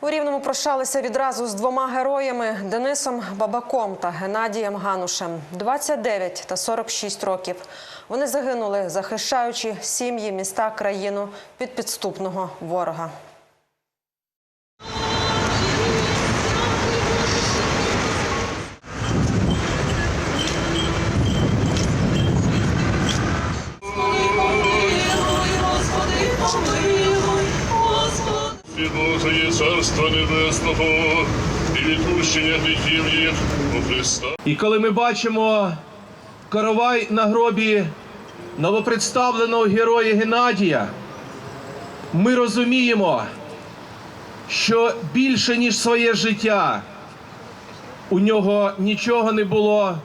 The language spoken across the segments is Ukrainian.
У Рівному прощалися відразу з двома героями Денисом Бабаком та Геннадієм Ганушем. 29 та 46 років. Вони загинули, захищаючи сім'ї, міста, країну від підступного ворога. І Божої Царства Небесного, і відпущення гріхів їх у Христа. І коли ми бачимо коровай на гробі новопредставленого героя Геннадія, ми розуміємо, що більше, ніж своє життя, у нього нічого не було,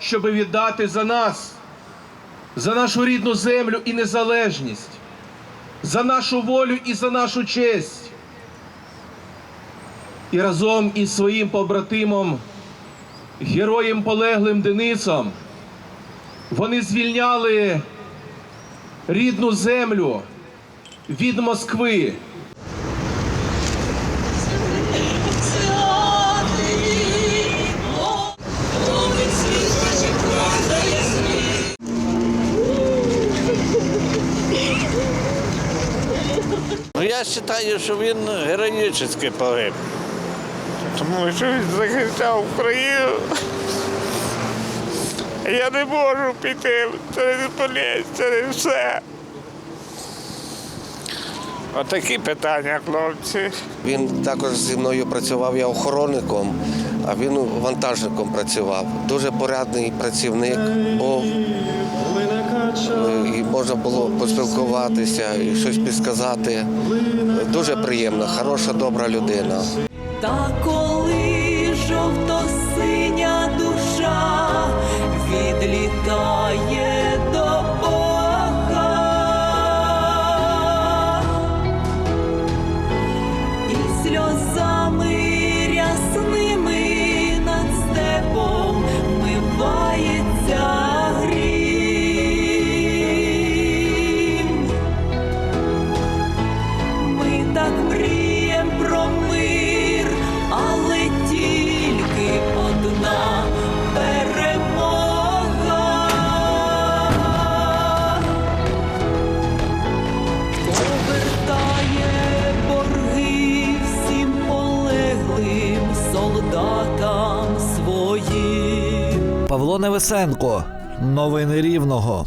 щоб віддати за нас, за нашу рідну землю і незалежність, за нашу волю і за нашу честь. І разом із своїм побратимом героєм полеглим Денисом. Вони звільняли рідну землю від Москви. Ну я вважаю, що він героїчно погиб. Тому що він захищав Україну. Я не можу піти, не поліз, це все. Отакі питання, хлопці. Він також зі мною працював я охоронником, а він вантажником працював. Дуже порядний працівник був. І можна було поспілкуватися і щось підсказати. Дуже приємно, хороша, добра людина. Та коли жовто-синя Павло Невесенко. Новини Рівного.